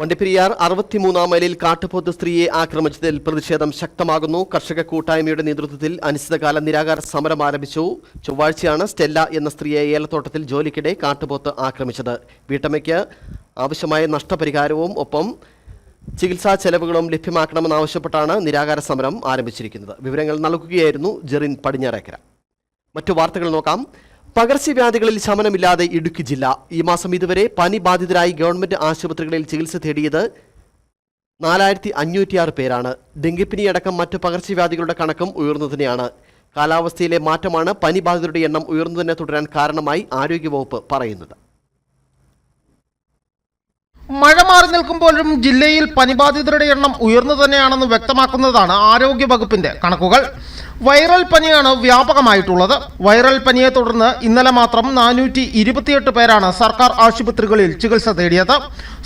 വണ്ടിപ്പെരിയാർ അറുപത്തിമൂന്നാം മൈലിൽ കാട്ടുപോത്ത് സ്ത്രീയെ ആക്രമിച്ചതിൽ പ്രതിഷേധം ശക്തമാകുന്നു. കർഷക കൂട്ടായ്മയുടെ നേതൃത്വത്തിൽ അനിശ്ചിതകാല നിരാകാര സമരം ആരംഭിച്ചു. ചൊവ്വാഴ്ചയാണ് സ്റ്റെല്ല എന്ന സ്ത്രീയെ ഏലത്തോട്ടത്തിൽ ജോലിക്കിടെ കാട്ടുപോത്ത് ആക്രമിച്ചത്. വീട്ടമ്മയ്ക്ക് ആവശ്യമായ നഷ്ടപരിഹാരവും ഒപ്പം ചികിത്സാ ചെലവുകളും ലഭ്യമാക്കണമെന്നാവശ്യപ്പെട്ടാണ് നിരാകാര സമരം ആരംഭിച്ചിരിക്കുന്നത്. വിവരങ്ങൾ നൽകുകയായിരുന്നു ജെറിൻ പടിഞ്ഞാറേക്കര. മറ്റു വാർത്തകൾ നോക്കാം. പകർച്ചവ്യാധികളിൽ ശമനമില്ലാതെ ഇടുക്കി ജില്ല. ഈ മാസം ഇതുവരെ പനി ബാധിതരായി ഗവൺമെന്റ് ആശുപത്രികളിൽ ചികിത്സ തേടിയത് നാലായിരത്തി അഞ്ഞൂറ്റിയാറ് പേരാണ്. ഡെങ്കിപ്പനി അടക്കം മറ്റു പകർച്ചവ്യാധികളുടെ കണക്കും ഉയർന്നതിനെയാണ്. കാലാവസ്ഥയിലെ മാറ്റമാണ് പനി ബാധിതരുടെ എണ്ണം ഉയർന്നതിനെ തുടരാൻ കാരണമായി ആരോഗ്യവകുപ്പ് പറയുന്നത്. മഴ മാറി നിൽക്കുമ്പോഴും ജില്ലയിൽ പനിബാധിതരുടെ എണ്ണം ഉയർന്നു തന്നെയാണെന്ന് വ്യക്തമാക്കുന്നതാണ് ആരോഗ്യ വകുപ്പിന്റെ കണക്കുകൾ. വൈറൽ പനിയാണ് വ്യാപകമായിട്ടുള്ളത്. വൈറൽ പനിയെ തുടർന്ന് ഇന്നലെ മാത്രം നാനൂറ്റി ഇരുപത്തിയെട്ട് പേരാണ് സർക്കാർ ആശുപത്രികളിൽ ചികിത്സ തേടിയത്.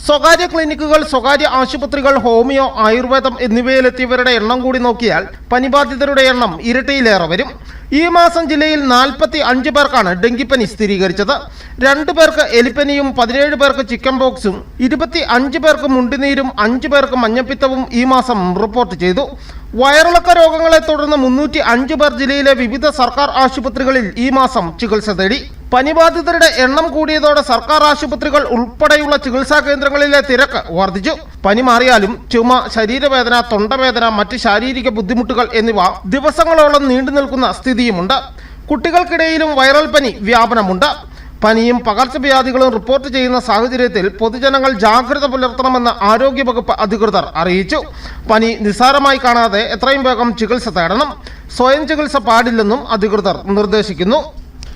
സ്വകാര്യ ക്ലിനിക്കുകൾ സ്വകാര്യ ആശുപത്രികൾ ഹോമിയോ ആയുർവേദം എന്നിവയിലെത്തിയവരുടെ എണ്ണം കൂടി നോക്കിയാൽ പനിബാധിതരുടെ എണ്ണം ഇരട്ടിയിലേറെ വരും. ഈ മാസം ജില്ലയിൽ നാൽപ്പത്തി അഞ്ച് പേർക്കാണ് ഡെങ്കിപ്പനി സ്ഥിരീകരിച്ചത്. രണ്ടു പേർക്ക് എലിപ്പനിയും പതിനേഴ് പേർക്ക് ചിക്കൻ ബോക്സും ഇരുപത്തി അഞ്ച് പേർക്ക് മുണ്ടിനീരും അഞ്ച് പേർക്ക് മഞ്ഞപ്പിത്തവും ഈ മാസം റിപ്പോർട്ട് ചെയ്തു. വയറിളക്ക രോഗങ്ങളെ തുടർന്ന് മുന്നൂറ്റി അഞ്ച് പേർ ജില്ലയിലെ വിവിധ സർക്കാർ ആശുപത്രികളിൽ ഈ മാസം ചികിത്സ തേടി. പനിബാധിതരുടെ എണ്ണം കൂടിയതോടെ സർക്കാർ ആശുപത്രികൾ ഉൾപ്പെടെയുള്ള ചികിത്സാ കേന്ദ്രങ്ങളിലെ തിരക്ക് വർദ്ധിച്ചു. പനി മാറിയാലും ചുമ ശരീരവേദന തൊണ്ടവേദന മറ്റ് ശാരീരിക ബുദ്ധിമുട്ടുകൾ എന്നിവ ദിവസങ്ങളോളം നീണ്ടു നിൽക്കുന്ന സ്ഥിതിയുമുണ്ട്. കുട്ടികൾക്കിടയിലും വൈറൽ പനി വ്യാപനമുണ്ട്. പനിയും പകർച്ചവ്യാധികളും റിപ്പോർട്ട് ചെയ്യുന്ന സാഹചര്യത്തിൽ പൊതുജനങ്ങൾ ജാഗ്രത പുലർത്തണമെന്ന് ആരോഗ്യവകുപ്പ് അധികൃതർ അറിയിച്ചു. പനി നിസ്സാരമായി കാണാതെ എത്രയും വേഗം ചികിത്സ തേടണം. സ്വയം ചികിത്സ പാടില്ലെന്നും അധികൃതർ നിർദ്ദേശിക്കുന്നു.